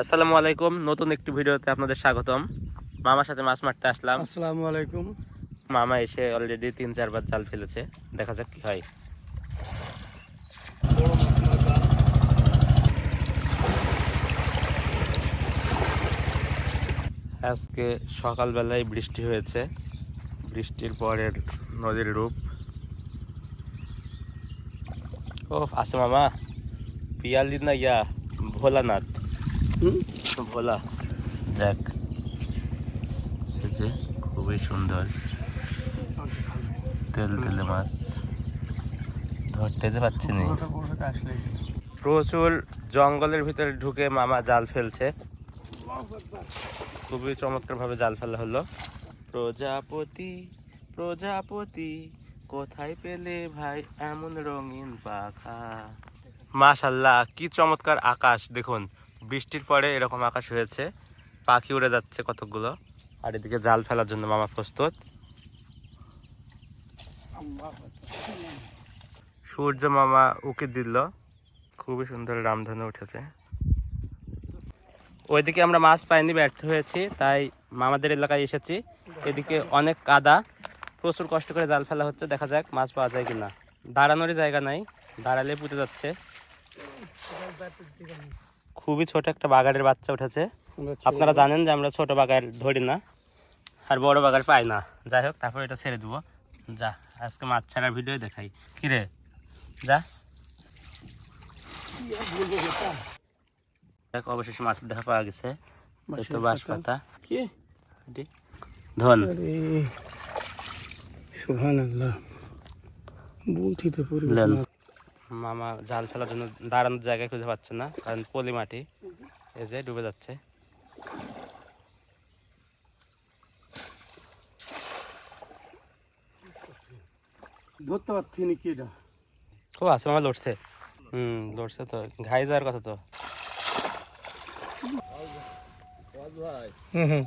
আসসালামু আলাইকুম। নতুন একটি ভিডিওতে আপনাদের স্বাগতম। মামার সাথে মাছ মারতে আসলাম। আসসালামু আলাইকুম। মামা এসে অলরেডি তিন চারবার জাল ফেলেছে। দেখা যাক কি হয়। আজকে সকালবেলায় বৃষ্টি হয়েছে। বৃষ্টির পরের নদীর রূপ। ও আছে মামা। পিয়ালি না ইয়া ভোলানাথ। ভোলা। দেখ খুবই সুন্দর তেল তেলে মাছ। ধরতে যে পাচ্ছি না? প্রচুর জঙ্গলের ভিতরে ঢুকে মামা জাল ফেলছে। খুবই চমৎকার ভাবে জাল ফেলা হলো। প্রজাপতি প্রজাপতি, কোথায় পেলে ভাই এমন রঙিন পাখা? মাশাল্লাহ, কি চমৎকার আকাশ, দেখুন। বৃষ্টির পরে এরকম আকাশ হয়েছে, পাখি উড়ে যাচ্ছে কতকগুলো। আর এদিকে জাল ফেলার জন্য মামা প্রস্তুত। সূর্য মামা উকি দিল। খুবই সুন্দর রামধনু উঠেছে। ওইদিকে আমরা মাছ পাইনি, ব্যর্থ হয়েছি, তাই মামাদের এলাকায় এসেছি। এদিকে অনেক কাদা, প্রচুর কষ্ট করে জাল ফেলা হচ্ছে, দেখা যাক মাছ পাওয়া যায় কিনা। দাঁড়ানোরই জায়গা নাই দাঁড়ালে পুঁতে যাচ্ছে। খুবই ছোট একটা বাগানের বাচ্চা উঠেছে। আপনারা জানেন যে আমরা ছোট বাগান ধরি না আর বড় বাগার পাই না। যাই হোক তারপর এটা ছেড়ে দেবো। যা আজকে মাছ ছাড়ার ভিডিও দেখাই। কিরে যা। দেখ অবশেষে মাছ দেখা পাওয়া গেছে। তো বাঁশ পাতা। কি? এটি ধন। আল্লাহ বলছি তো। মামা জাল ফেলার জন্য দাঁড়ানোর জায়গায় খুঁজে পাচ্ছে না কারণ পলি মাটি। এই যে ডুবে যাচ্ছে। ধরতে পারছি না কি এটা? ও আছে মামা লড়ছে। হুম লড়ছে তো। ঘাই যাওয়ার কথা তো। হুম হুম।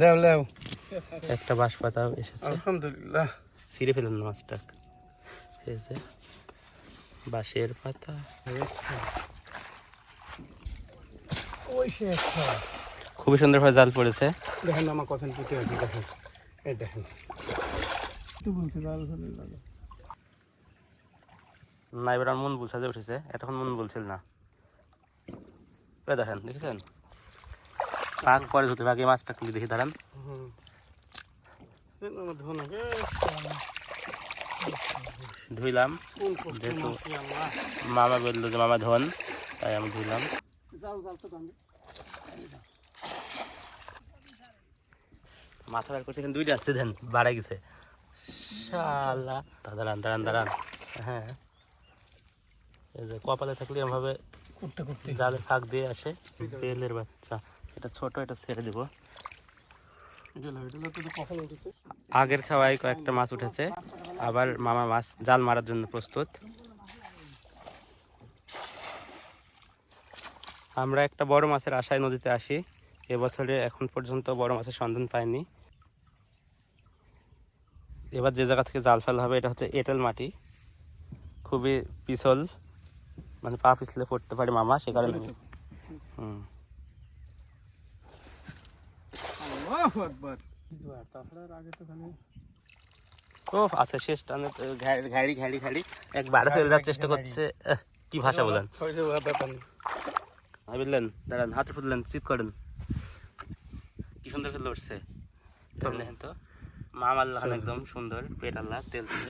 লেও লেও। একটা বাঁশ পাতা এসেছে। আলহামদুলিল্লাহ। ছিঁড়ে ফেলেন না মাছটা। এই যে। বাঁশের পাতা। খুবই সুন্দরভাবে জাল পড়েছে। দেখেন আমার কথা পুঁতে আছে দেখেন। এই দেখেন। না এবার আমার মন বুঝাতে উঠেছে। এতক্ষণ মন বলছিল না। ওই দেখেন দেখেছেন? পাক পরে ধুতে পাকে মাছটা দেখি দাঁড়ান হুম দেন আমার ধন আগে ধুইলাম। যেহেতু- মামা বলল যে মামা ধন তাই আমি ধুইলাম। মাথা বের করছে এখানে দুইটা আসছে দেন বাড়াই গেছে। শালা। দাঁড়ান দাঁড়ান দাঁড়ান হ্যাঁ। এই যে কপালে থাকলে করতে জালে ফাঁক দিয়ে আসে বেলের বাচ্চা। এটা ছোট এটা ছেড়ে দিব। আগের খাওয়ায় কয়েকটা মাছ উঠেছে। আবার মামা মাছ জাল মারার জন্য প্রস্তুত। আমরা একটা বড় মাছের আশায় নদীতে আসি। এবছরে এখন পর্যন্ত বড় মাছের সন্ধান পাইনি। এবার যে জায়গা থেকে জাল ফেলা হবে এটা হচ্ছে এঁটেল মাটি। খুবই পিছল মানে পা পিছলে পড়তে পারে মামা সে কারণে হুম। আল্লাহু আকবার। তাছাড়া আগে তো খালি ও আছে শেষ টানে ঘাড়ি ঘাড়ি ঘাড়ি এক একবার চলে যাওয়ার চেষ্টা করছে। কি ভাষা বলেন? বললেন দাঁড়ান হাতে ফুটলেন চিৎ করেন। কি সুন্দর করে লড়ছে। দেখেন তো মা মারলাম একদম সুন্দর পেট আল্লাহ তেল তেলে।